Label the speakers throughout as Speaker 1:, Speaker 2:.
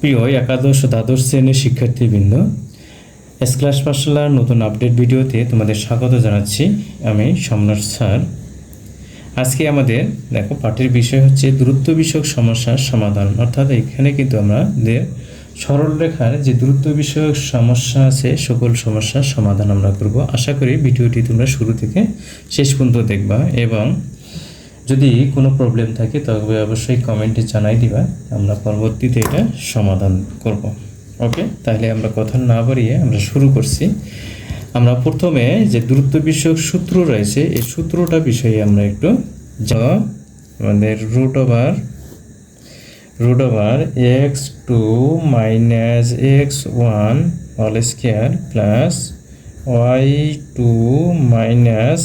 Speaker 1: প্রিয় একাদশ, দ্বাদশ শ্রেণির শিক্ষার্থীবৃন্দ এস ক্লাস পাঠশালার নতুন আপডেট ভিডিওতে তোমাদের স্বাগত জানাচ্ছি। আমি সম্রাট স্যার। আজকে আমাদের, দেখো, পাঠের বিষয় হচ্ছে দূরত্ব বিষয়ক সমস্যার সমাধান। অর্থাৎ এখানে কিন্তু আমাদের সরলরেখার যে দূরত্ব বিষয়ক সমস্যা আছে, সকল সমস্যার সমাধান আমরা করব। আশা করি ভিডিওটি তোমরা শুরু থেকে শেষ পর্যন্ত দেখবা এবং যদি কোনো প্রবলেম থাকে, তবে অবশ্যই কমেন্টে জানাই দিবা। আমরা পরবর্তীতে এটা সমাধান করব। ওকে তাহলে আমরা কথা না বাড়িয়ে আমরা শুরু করছি। আমরা প্রথমে যে দূরত্ব বিষয়ক সূত্র রয়েছে, এই সূত্রটা বিষয়ে আমরা একটু আমাদের root over root over x two minus x one all square plus y two minus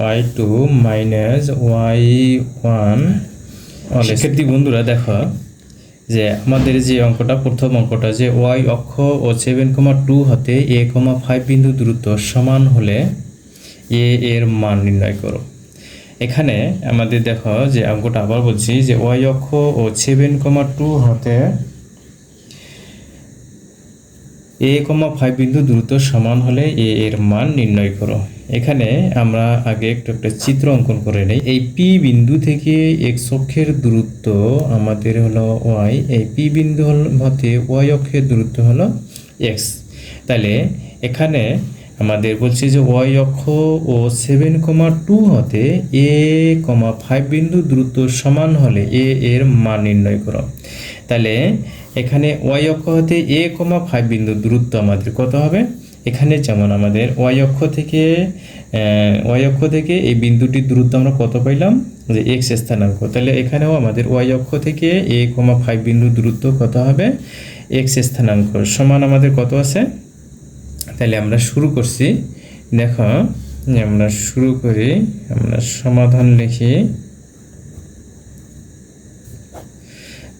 Speaker 1: y two minus y one শিক্ষার্থী বন্ধুরা দেখো যে আমাদের যে অঙ্কটা প্রথম অঙ্কটা যে ওয়াই অক্ষ ও সেভেন কমা টু হতে এ কমা ফাইভ বিন্দু দূরত্ব সমান হলে এ এর মান নির্ণয় করো। এখানে আমাদের দেখো যে অঙ্কটা আবার বলছি যে ওয়াই অক্ষ ও সেভেন কমা টু হতে এ কমা ফাইভ বিন্দু দূরত্ব সমান হলে এ এর মান নির্ণয় করো। এখানে আমরা আগে একটু একটা চিত্র অঙ্কন করে নেই। এই পি বিন্দু থেকে এক্স অক্ষের দূরত্ব আমাদের হলো ওয়াই। এই পি বিন্দু হতে ওয়াই অক্ষের দূরত্ব হলো এক্স। তাহলে এখানে আমাদের বলছে যে ওয়াই অক্ষ ও সেভেন কমা টু হতে এ কমা ফাইভ বিন্দু দূরত্ব সমান হলে এ এর মান নির্ণয় করো। তাহলে এখানে ওয়াই অক্ষ হতে এ কমা ফাইভ বিন্দু দূরত্ব আমাদের কত হবে? এখানে যেমন আমাদের ওয়াই অক্ষ থেকে ওয়াই অক্ষ থেকে এই বিন্দুটির দূরত্ব আমরা কত পাইলাম? যে এক্স স্থানাঙ্ক। তাহলে এখানেও আমাদের ওয়াই অক্ষ থেকে এ কমা ফাইভ বিন্দু দূরত্ব কত হবে? এক্স স্থানাঙ্ক। সমান আমাদের কত আছে? তাহলে আমরা শুরু করছি। দেখো, আমরা শুরু করি, আমরা সমাধান লিখি।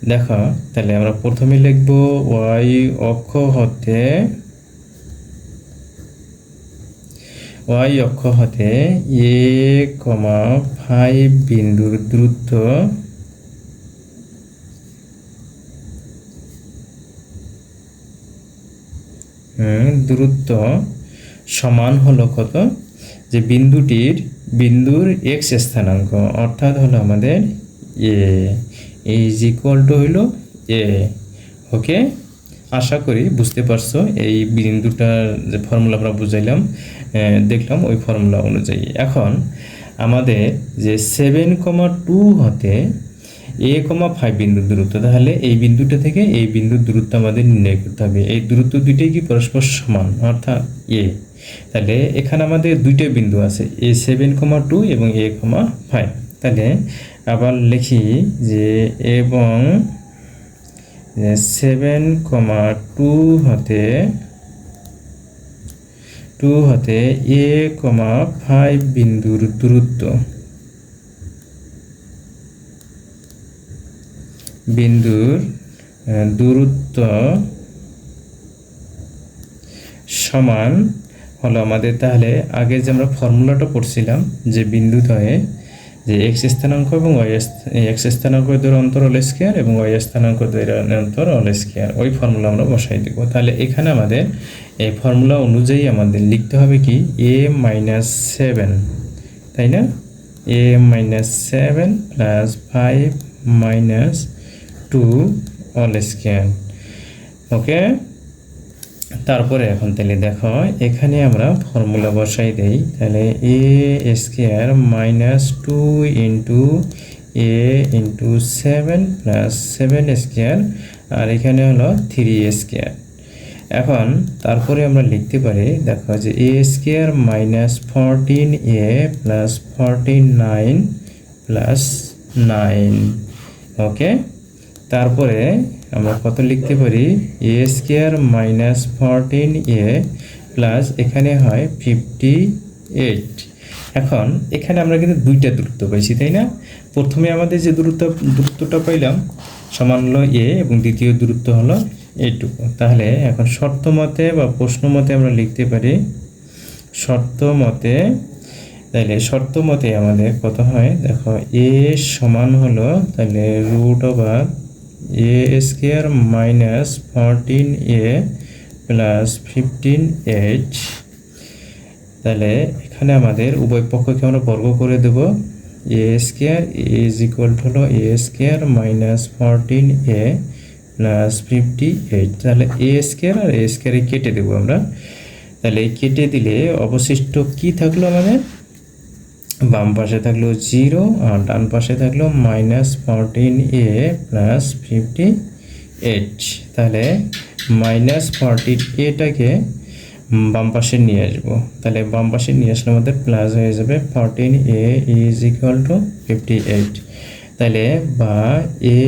Speaker 1: দেখো, তাহলে আমরা প্রথমে লিখব ওয়াই অক্ষ হতে ওয়াই অক্ষ হতে এ কমা ফাইভ বিন্দুর দূরত্ব দূরত্ব সমান হলো কত? যে বিন্দুটির, বিন্দুর এক্স স্থানাঙ্ক, অর্থাৎ হলো আমাদের এ ইজ ইকুয়াল টু হইল এ ওকে আশা করি বুঝতে পারছ, এই বিন্দুটার যে ফর্মুলা আমরা বুঝাইলাম দেখলাম ওই ফর্মুলা অনুযায়ী। এখন, আমাদের যে সেভেন কমা টু হতে এ কমা ফাইভ বিন্দুর দূরত্ব, তাহলে এই বিন্দুটা থেকে এই বিন্দুর দূরত্ব আমাদের নির্ণয় করতে হবে। এই দূরত্ব দুইটাই কি পরস্পর সমান? অর্থাৎ এ তাহলে এখানে আমাদের দুইটা বিন্দু আছে এ সেভেন কমা টু এবং এ কমা ফাইভ তাহলে আবার লিখি যে এবং সেভেন কমা টু হতে টু হতে এ কমা ফাইভ বিন্দুর দূরত্ব। বিন্দুর দূরত্ব সমান হলো আমাদের তাহলে আগে যে আমরা ফর্মুলাটা পড়ছিলাম, যে বিন্দুদ্বয়ে যে এক্স স্থানাঙ্ক এবং ওয়াই এক্স স্থানাঙ্ক দূর অন্তর অল স্কেয়ার এবং ওয়াই স্থানাঙ্ক দূর অন্তর অল স্কেয়ার ওই ফর্মুলা আমরা বসাই দেব। তাহলে এখানে আমাদের এই ফর্মুলা অনুযায়ী আমাদের লিখতে হবে কি? এ মাইনাস সেভেন তাই না? A minus seven plus five minus two all square okay তারপরে এখন তাহলে দেখো, এখানে আমরা ফর্মুলা বসাই দেই। তাহলে a square minus two into a into seven plus seven square আর এখানে হলো থ্রি স্কোয়ার এখন তারপরে আমরা লিখতে পারি, দেখো যে a square minus fourteen a plus fourteen nine plus nine okay তারপরে আমরা কত লিখতে পারি? A square minus fourteen a plus এখানে হয় ফিফটি এইট এখন এখানে আমরা কিন্তু দুইটা দূরত্ব পাইছি, তাই না? প্রথমে আমাদের যে দূরত্ব, দূরত্বটা পাইলাম, সমান হলো এ এবং দ্বিতীয় দূরত্ব হলো এইটুকু তাহলে এখন শর্ত মতে বা প্রশ্ন মতে আমরা লিখতে পারি, শর্ত মতে তাহলে শর্ত মতে আমাদের কত হয়? দেখো এ সমান হলো তাহলে root over a square minus fourteen a plus fifty eight তাহলে এখানে আমাদের উভয় পক্ষকে আমরা বর্গ করে দেব। A square is equal to হলো a square minus fourteen a plus fifty eight তাহলে এ স্কোয়ার আর এ স্কোয়ারে কেটে দেবো আমরা। তাহলে কেটে দিলে অবশিষ্ট কি থাকল আমাদের? বাম পাশে থাকল জিরো আর ডান পাশে থাকল minus fourteen a plus fifty eight. তাহলে মাইনাস ফোরটিন এটাকে বাম পাশে নিয়ে আসব। তাহলে বাম পাশে নিয়ে আসলে আমাদের প্লাস হয়ে যাবে fourteen a is equal to fifty eight. তাহলে বা a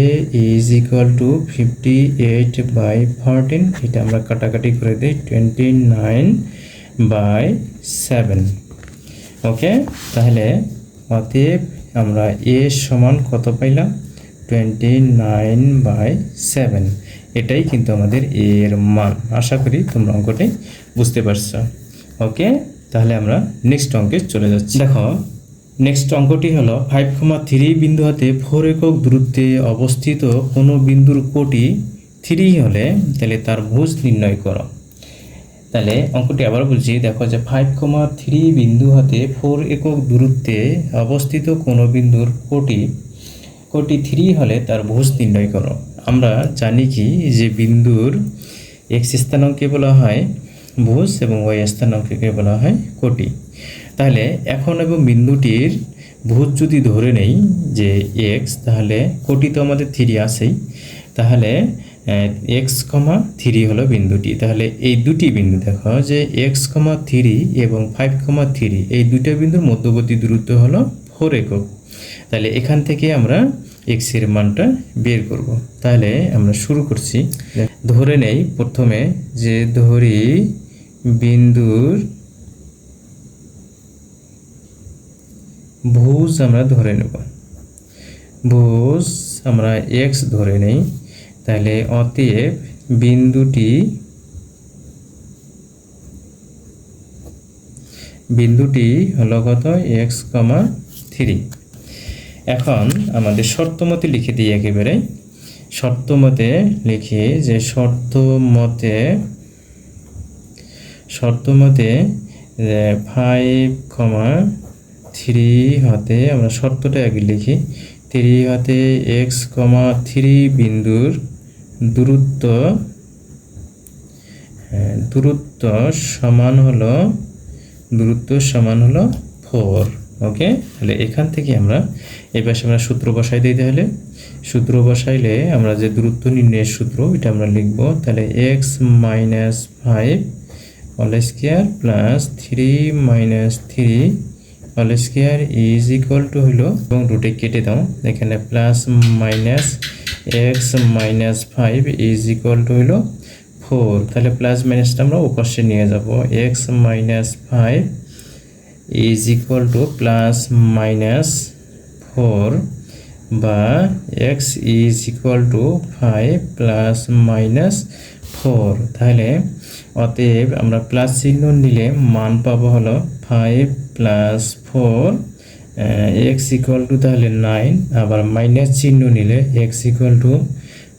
Speaker 1: is equal to fifty eight by fourteen, এটা আমরা কাটাকাটি করে দিই twenty nine by seven. Okay, তাহলে অতএব আমরা এ সমান কত পাইলাম? টোয়েন্টি নাইন বাই সেভেন এটাই কিন্তু আমাদের এর মান। আশা করি তোমরা অঙ্কটি বুঝতে পারছ। ওকে, তাহলে আমরা নেক্সট অঙ্কে চলে যাচ্ছি। দেখো নেক্সট অঙ্কটি হলো ফাইভ কমা থ্রি বিন্দু হাতে ফোর একক দূরত্বে অবস্থিত কোনো বিন্দুর কোটি থ্রি হলে তাহলে তার ভুজ নির্ণয় করো। তাহলে অঙ্কটি আবার বলছি দেখো যে ফাইভ কমা থ্রি বিন্দু হাতে ফোর একক দূরত্বে অবস্থিত কোনো বিন্দুর কোটি কোটি থ্রি হলে তার ভুজ নির্ণয় করো। আমরা জানি কি যে বিন্দুর এক্স স্থানাঙ্কে বলা হয় ভুজ এবং ওয়াই স্থানাঙ্ককে বলা হয় কোটি। তাহলে এখন এবং বিন্দুটির ভুজ যদি ধরে নেই যে এক্স তাহলে কোটি তো আমাদের থ্রি আসেই তাহলে এক্স কমা থ্রি হলো বিন্দুটি। তাহলে এই দুটি বিন্দু দেখো যে এক্স কমা থ্রি এবং ফাইভ কমা থ্রি এই দুইটা বিন্দুর মধ্যবর্তী দূরত্ব হলো ফোর একক। তাহলে এখান থেকে আমরা এক্সের মানটা বের করব। তাহলে আমরা শুরু করছি। ধরে নেই প্রথমে যে ধরি বিন্দুর ভুজ আমরা ধরে নেব। ভুজ আমরা এক্স ধরে নেই। তাহলে অতএব বিন্দুটি বিন্দুটি হলো কত? এক্স কমা থ্রি এখন আমাদের শর্ত মতে লিখে দিই একেবারে। শর্ত মতে লিখি যে শর্ত মতে শর্ত মতে ফাইভ কমা থ্রি হতে আমরা শর্তটা আগে লিখি। থ্রি হতে এক্স কমা থ্রি বিন্দুর দূরত্ব হ্যাঁ, দূরত্ব সমান হলো দূরত্ব সমান হলো ফোর ওকে? তাহলে এখান থেকে আমরা এই পাশে আমরা সূত্র বসাই দিই তাহলে। সূত্র বসাইলে আমরা যে দূরত্ব নির্ণয়ের সূত্র এটা আমরা লিখব। তাহলে x minus five all square plus three minus three all square is equal to হলো এবং রুটে কেটে দাও। এখানে plus minus x minus five is equal to হলো ফোর তাহলে প্লাস মাইনাসটা আমরা ওপাশে নিয়ে যাব। X minus five is equal to plus minus four বা x is equal to five plus minus four তাহলে অতএব আমরা প্লাস চিহ্ন নিলে মান পাবো হলো five plus four x equal to তাহলে নাইন আবার মাইনাস চিহ্ন নিলে x equal to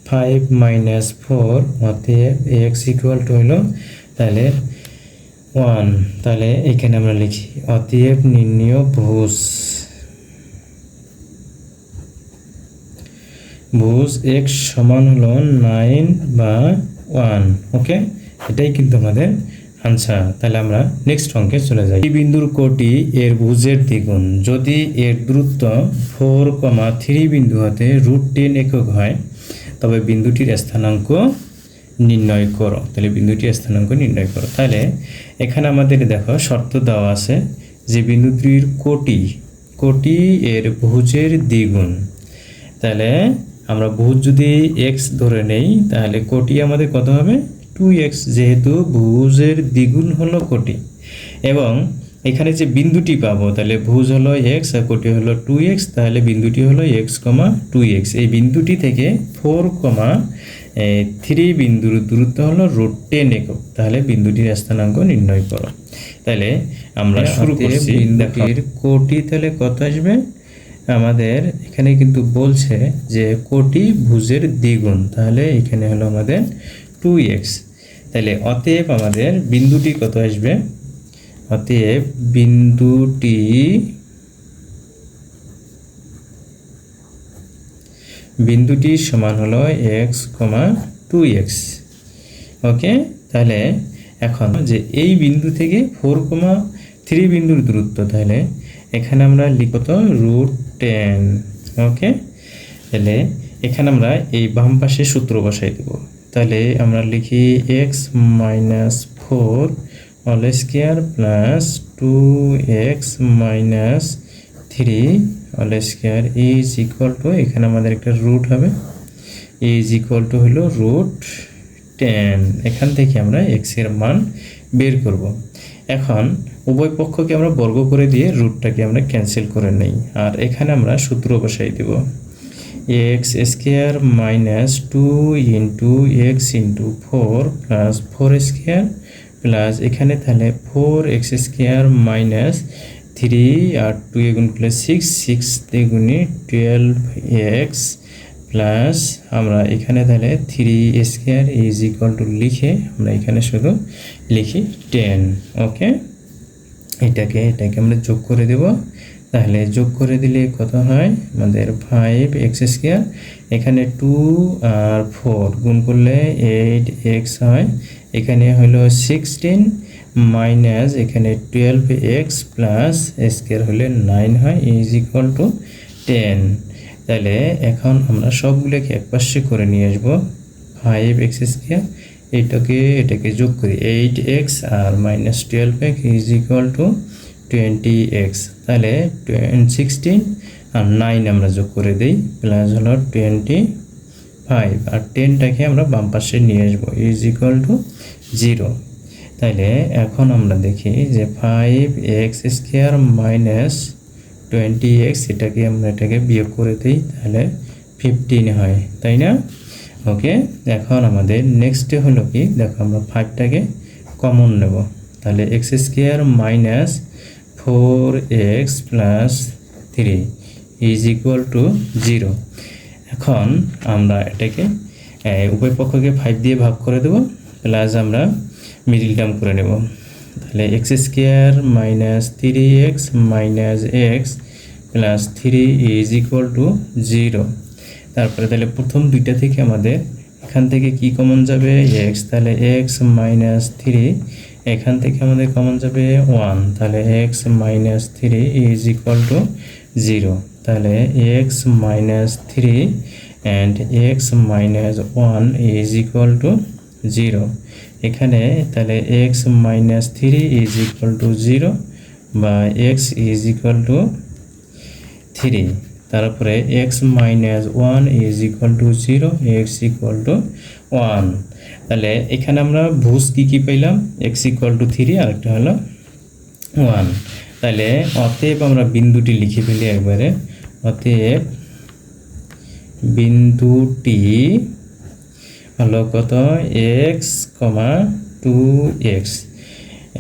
Speaker 1: five minus four অতএব এক্স ইকুয়াল টু হলো তাহলে ওয়ান তাহলে এখানে আমরা লিখি, অতএব নির্ণয় ভুজ। ভুজ এক্স সমান হলো নাইন বা ওয়ান ওকে এটাই কিন্তু আমাদের আনসার তাহলে আমরা নেক্সট অঙ্কে চলে যাই। বিন্দুর কোটি এর ভুজের দ্বিগুণ। যদি এর দূরত্ব ফোর কমা থ্রি বিন্দু হতে রুট টেন একক হয়, তবে বিন্দুটির স্থানাঙ্ক নির্ণয় করো। তাহলে বিন্দুটির স্থানাঙ্ক নির্ণয় করো। তাহলে এখানে আমাদের দেখো, শর্ত দেওয়া আছে যে বিন্দুটির কোটি কোটি এর ভুজের দ্বিগুণ। তাহলে আমরা ভুজ যদি এক্স ধরে নেই, তাহলে কোটি আমাদের কত হবে? টু এক্স যেহেতু ভুজের দ্বিগুণ হলো কোটি। এবং এখানে যে বিন্দুটি পাবো তাহলে ভুজ হলো এক্স আর কোটি হলো টু এক্স তাহলে বিন্দুটি হলো এক্স কমা টু এক্স। এই বিন্দুটি থেকে ফোর কমা থ্রি বিন্দুর দূরত্ব হলো রুট টেন একক। তাহলে বিন্দুটির স্থানাঙ্ক নির্ণয় করো। তাহলে আমরা শুরু করছি। বিন্দুটির কোটি তাহলে কত আসবে? আমাদের এখানে কিন্তু বলছে যে কোটি ভুজের দ্বিগুণ। তাহলে এখানে হলো আমাদের টু এক্স তাহলে অতএব আমাদের বিন্দুটি কত আসবে? অতএব বিন্দুটি বিন্দুটি সমান হলো x comma two x okay? তাহলে এখন যে এই বিন্দু থেকে ফোর কমা থ্রি বিন্দুর দূরত্ব তাহলে এখানে আমরা লিখত রুট টেন ওকে? তাহলে এখানে আমরা এই বাম পাশে সূত্র বসাই দেব। তাহলে আমরা লিখি x minus four all square plus two x minus three all square is equal to এখানে আমাদের একটা রুট হবে ইজ ইকুয়াল টু হলো রুট টেন এখান থেকে আমরা এক্সের মান বের করব। এখন উভয় পক্ষকে আমরা বর্গ করে দিয়ে রুটটাকে আমরা ক্যান্সেল করে নেই। আর এখানে আমরা সূত্র বসাই দেব। X square minus two into x into four plus four square plus এখানে তাহলে four x square minus three আর টু এগুণ প্লাস সিক্স সিক্স দ্বিগুণে টুয়েলভ এক্স প্লাস আমরা এখানে তাহলে three square is equal to লিখে আমরা এখানে শুধু লিখি টেন, ওকে? এটাকে এটাকে আমরা যোগ করে দেব। তাহলে যোগ করে দিলে কত হয়? আমাদের ফাইভ এক্স স্কোয়ার এখানে টু আর ফোর গুণ করলে এইট এক্স হয়। এখানে হলো সিক্সটিন মাইনাস এখানে টুয়েলভ এক্স প্লাস স্কোয়ার হলে নাইন হয় ইজ ইকুয়াল টু টেন তাহলে এখন আমরা সবগুলোকে একপাশে করে নিয়ে আসব। ফাইভ এক্স স্কোয়ার এটাকে এটাকে যোগ করি eight x R minus twelve x is equal to twenty x তাহলে সিক্সটিন আর নাইন আমরা যোগ করে দিই প্লাস হলো টোয়েন্টি ফাইভ আর টেনটাকে আমরা বাম পাশে নিয়ে আসব ইজ ইকুয়াল টু জিরো তাহলে এখন আমরা দেখি যে five x square minus twenty x এটাকে আমরা এটাকে বিয়োগ করে দিই, তাহলে ফিফটিন হয়, তাই না? ওকে এখন আমাদের নেক্সটে হলো কি? দেখো আমরা ফাইভটাকে কমন নেব, তাহলে x square minus four x plus three is equal to zero এখন আমরা এটাকে উভয় পক্ষকে ফাইভ দিয়ে ভাগ করে দেব প্লাস আমরা মিডিল টার্ম করে নেব। তাহলে x square minus three x minus x plus three is equal to zero তারপরে তাহলে প্রথম দুইটা থেকে আমাদের এখান থেকে কি কমন যাবে? এক্স তাহলে এক্স মাইনাস থ্রি এখান থেকে আমাদের কমন যাবে ওয়ান তাহলে x minus three is equal to zero তাহলে x minus three and x minus one is equal to zero এখানে তাহলে x minus three is equal to zero বা x is equal to three তারপরে x minus one is equal to zero x equal to one তাহলে এখানে আমরা ভুজ কী কী পেলাম x equal to three আরেকটা হলো ওয়ান তাহলে অতএব আমরা বিন্দুটি লিখে ফেলি একবারে। অতএব বিন্দুটি হলো কত? X comma two x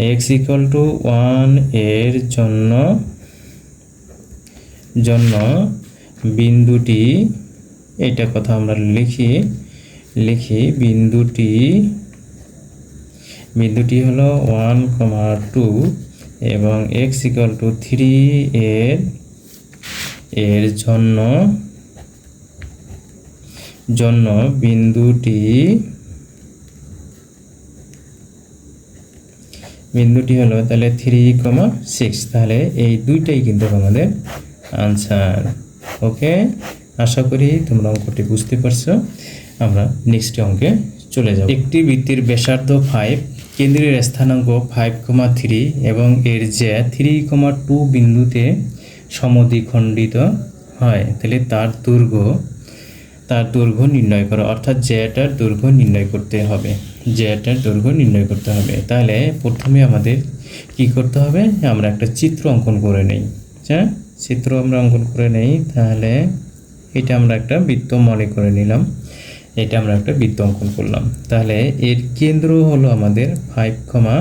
Speaker 1: x equal to ওয়ানের জন্য জন্য বিন্দুটি, এটা কথা আমরা লিখি। লিখি, বিন্দুটি বিন্দুটি হলো ওয়ান কমা টু এবং এক্স ইকুয়াল টু থ্রি এর এর জন্য জন্য বিন্দুটি বিন্দুটি হলো তাহলে থ্রি কমা সিক্স। তাহলে এই দুইটাই কিন্তু আমাদের আনসার। ওকে? আশা করি তোমরা অঙ্কটি বুঝতে পারছ। আমরা নেক্সট অঙ্কে চলে যাব। একটি বৃত্তির ব্যাসার্ধ ফাইভ কেন্দ্রের স্থানাঙ্ক ফাইভ কমা থ্রি এবং এর যে থ্রি কমা টু বিন্দুতে সমদ্বিখণ্ডিত হয়। তাহলে তার দৈর্ঘ্য তার দৈর্ঘ্য নির্ণয় করো। অর্থাৎ জ্যাটার দৈর্ঘ্য নির্ণয় করতে হবে। জ্যাটার দৈর্ঘ্য নির্ণয় করতে হবে। তাহলে প্রথমে আমাদের কি করতে হবে? আমরা একটা চিত্র অঙ্কন করে নেই। হ্যাঁ চিত্র আমরা অঙ্কন করে নেই। তাহলে এটা আমরা একটা বৃত্ত মনে করে নিলাম। এটা আমরা একটা বৃত্ত অঙ্কন করলাম। তাহলে এর কেন্দ্র হলো আমাদের ফাইভ কমা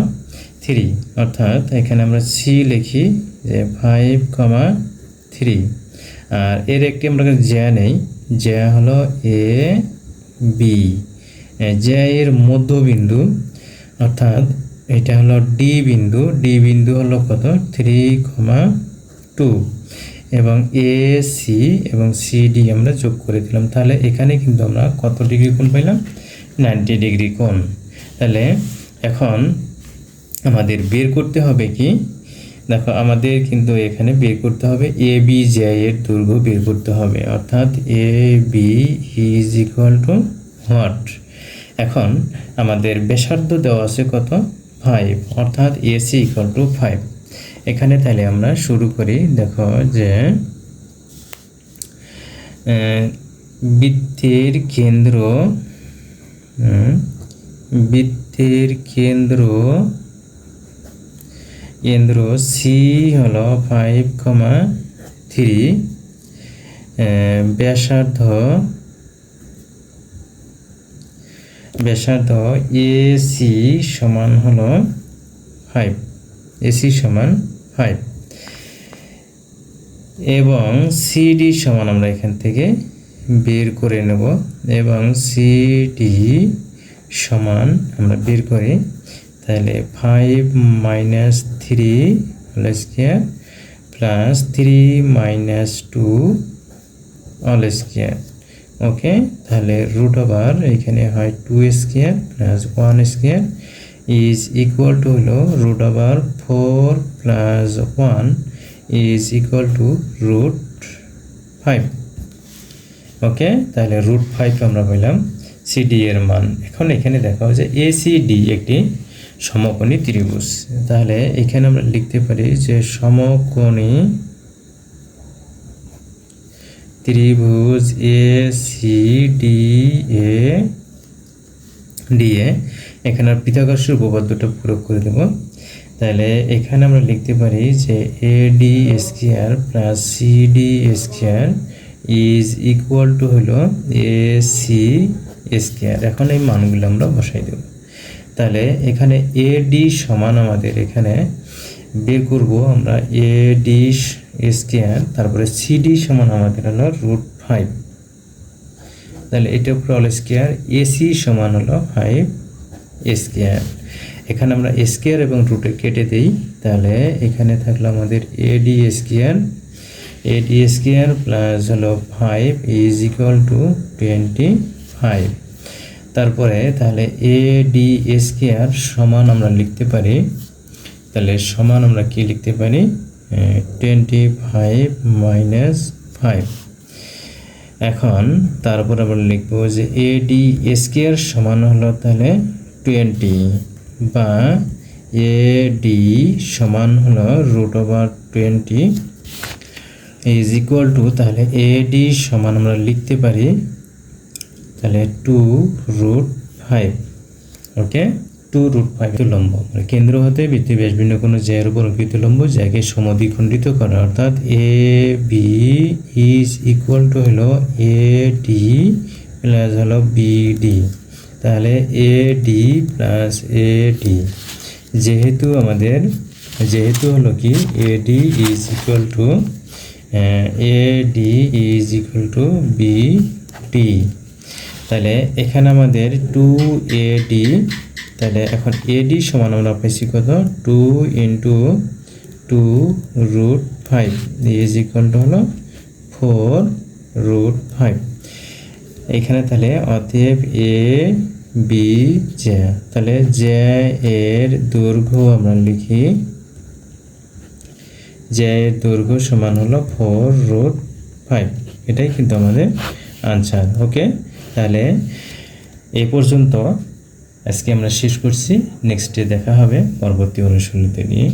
Speaker 1: থ্রি অর্থাৎ এখানে আমরা সি লিখি যে ফাইভ কমা থ্রি আর এর একটি আমরা জ্যা নেই। জ্যা হলো এ বি জ্যা এর মধ্যবিন্দু। অর্থাৎ এটা হলো ডি বিন্দু। ডি বিন্দু হলো কত? থ্রি কমা টু এবং এ সি এবং সি ডি আমরা যোগ করে দিলাম। তাহলে এখানে কিন্তু আমরা কত ডিগ্রি কোণ পাইলাম? নাইনটি ডিগ্রি কোণ। তাহলে এখন আমাদের বের করতে হবে কি? দেখো, আমাদের কিন্তু এখানে বের করতে হবে এ বি জে এর দৈর্ঘ্য বের করতে হবে। অর্থাৎ A B is equal to what এখন আমাদের ব্যাসার্ধ দেওয়া আছে কত? ফাইভ অর্থাৎ এসি ইকুয়াল টু ফাইভ এখানে তাহলে আমরা শুরু করি, দেখো যে বৃত্তের কেন্দ্র বৃত্তের কেন্দ্র কেন্দ্র সি হলো ফাইভ কমা থ্রি ব্যাসার্ধ ব্যাসার্ধ এসি সমান হলো ফাইভ এসি সমান ফাইভ এবং সিডি সমান আমরা এখান থেকে বের করে নেব এবং সিডি সমান আমরা বের করি। তাহলে five minus three whole square plus three minus two all square okay তাহলে রুট ওভার এখানে হয় two square plus one square is equal to হলো root over four plus one is equal to root five okay তাহলে root five আমরা পেলাম। CD এর মান। এখন এখানে দেখা হচ্ছে এসিডি একটি সমকোণী ত্রিভুজ। তাহলে এখানে আমরা লিখতে পারি যে সমকোণী ত্রিভুজ A C D A DA এখানে আর পিথাগোরাসের উপপাদ্যটা প্রয়োগ করে দেব। তাহলে এখানে আমরা লিখতে পারি যে A D square plus C D square is equal to হলো এ সি স্কোয়ার এখন এই মানগুলো আমরা বসাই দেব। তাহলে এখানে এ ডি সমান আমাদের এখানে বের করব আমরা এ ডি স্কোয়ার তারপরে সি ডি সমান আমাদের হলো রুট ফাইভ তাহলে এটা উপরে অল স্কোয়ার এসি সমান হলো ফাইভ স্কোয়ার এখানে আমরা স্কোয়ার এবং রুটে কেটে দিই, তাহলে এখানে থাকল আমাদের AD square AD square plus হলো five is equal to twenty five তারপরে তাহলে এ ডি স্কোয়ার সমান আমরা লিখতে পারি, তাহলে সমান আমরা কি লিখতে পারি? টোয়েন্টি ফাইভ মাইনাস ফাইভ এখন তারপর আবার লিখব যে এ ডি স্কোয়ার সমান হলো তাহলে টোয়েন্টি বা এ ডি সমান হলো root over twenty is equal to তাহলে এ ডি সমান আমরা লিখতে পারি তাহলে two root five okay two root five লম্ব কেন্দ্র হতে বৃত্তি ব্যাস ভিন্ন কোনো জ্যায়ের উপর অঙ্কিত লম্ব যাকে সমদ্বিখণ্ডিত করে। অর্থাৎ A B is equal to হলো এ ডি প্লাস হলো বি ডি তাহলে A D plus A D যেহেতু আমাদের, যেহেতু হলো কি? A D is equal to A D is equal to B D তাহলে এখানে আমাদের টু এ ডি তাহলে এখন এডি সমান আমরা পাইছি কত? Two into two root five is equal to হলো ফোর রুট ফাইভ এখানে তাহলে অতএব এ বি জে তাহলে জে এর দৈর্ঘ্য আমরা লিখি জে এর দৈর্ঘ্য সমান হলো ফোর রুট ফাইভ এটাই কিন্তু আমাদের আনসার ওকে তাহলে এ পর্যন্ত আজকে আমরা শেষ করছি। নেক্সট ডে দেখা হবে পরবর্তী অনুশীলনীতে নিয়ে।